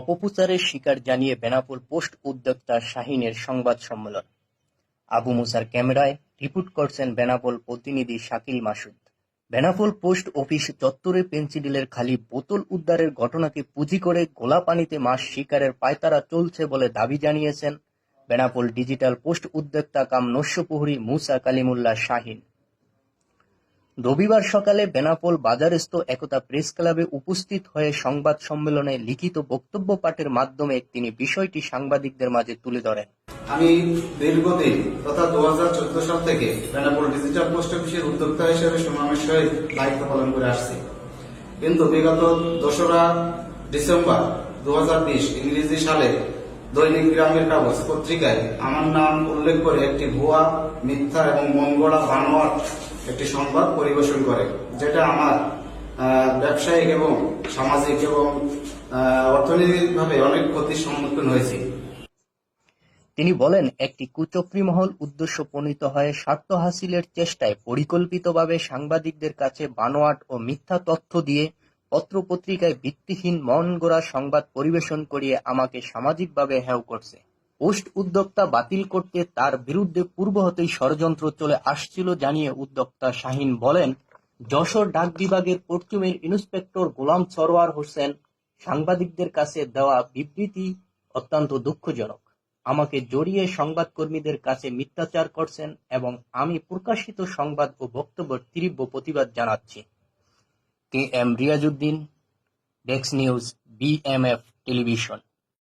অপপ্রচারের শিকার জানিয়ে বেনাপোল পোস্ট উদ্যোক্তা শাহীনের সংবাদ সম্মেলন। আবু মুসার ক্যামেরায় রিপোর্ট করছেন বেনাপোল প্রতিনিধি শাকিল মাসুদ। বেনাপোল পোস্ট অফিস চত্বরে পেন্সিডিলের খালি বোতল উদ্ধারের ঘটনাকে পুঁজি করে গোলা পানিতে মাছ শিকারের পায়তারা চলছে বলে দাবি জানিয়েছেন বেনাপোল ডিজিটাল পোস্ট উদ্যোক্তা কাম নস্যপুহরী মুসা কালিমুল্লাহ শাহিন। রবিবার সকালে বেনাপোল বাজারস্থ একতা প্রেস ক্লাবে উপস্থিত হয়ে সংবাদ সম্মেলনে লিখিত বক্তব্য পাঠের মাধ্যমে তিনি বিষয়টি সাংবাদিকদের মাঝে তুলে ধরেন। আমি দীর্ঘদিন, তথা দু হাজার চোদ্দ সাল থেকে বেনাপোল ডিজিটাল পোস্ট অফিসের উদ্যোক্তা হিসেবে সুনামের সহিত দায়িত্ব পালন করে আসছি। কিন্তু বিগত দোসরা ডিসেম্বর দু হাজার বিশ ইংরেজি সালে দৈনিক গ্রামের কাগজ পত্রিকায় আমার নাম উল্লেখ করে একটি ভুয়া, মিথ্যা এবং মনগড়া বানোয়াট একটি সংবাদ পরিবেশন করে, যেটা আমার ব্যবসায়িক এবং সামাজিক এবং অর্থনৈতিকভাবে অনেক ক্ষতির সম্মুখীন হয়েছি। তিনি বলেন, একটি কুচক্রী মহল উদ্দেশ্য প্রণীত হয়ে স্বার্থ হাসিলের চেষ্টায় পরিকল্পিতভাবে সাংবাদিকদের কাছে বানোয়াট ও মিথ্যা তথ্য দিয়ে পত্র-পত্রিকায় ভিত্তিহীন মনগড়া সংবাদ পরিবেশন করিয়ে আমাকে সামাজিকভাবে হেয় করছে। পোস্ট উদ্যোক্তা বাতিল করতে তার বিরুদ্ধে পূর্ব হতেই ষড়যন্ত্র চলে আসছিল জানিয়ে উদ্যোক্তা শাহিন বলেন, যশোর ডাক বিভাগের পশ্চিমের ইন্সপেক্টর গোলাম সরোয়ার হোসেন সাংবাদিকদের কাছে দেওয়া বিবৃতি অত্যন্ত দুঃখজনক। আমাকে জড়িয়ে সংবাদকর্মীদের কাছে মিথ্যাচার করছেন এবং আমি প্রকাশিত সংবাদ ও বক্তব্যের তীব্র প্রতিবাদ জানাচ্ছি। কে এম রিয়াজউদ্দিন ডেক্স নিউজ বিএমএফ টেলিভিশন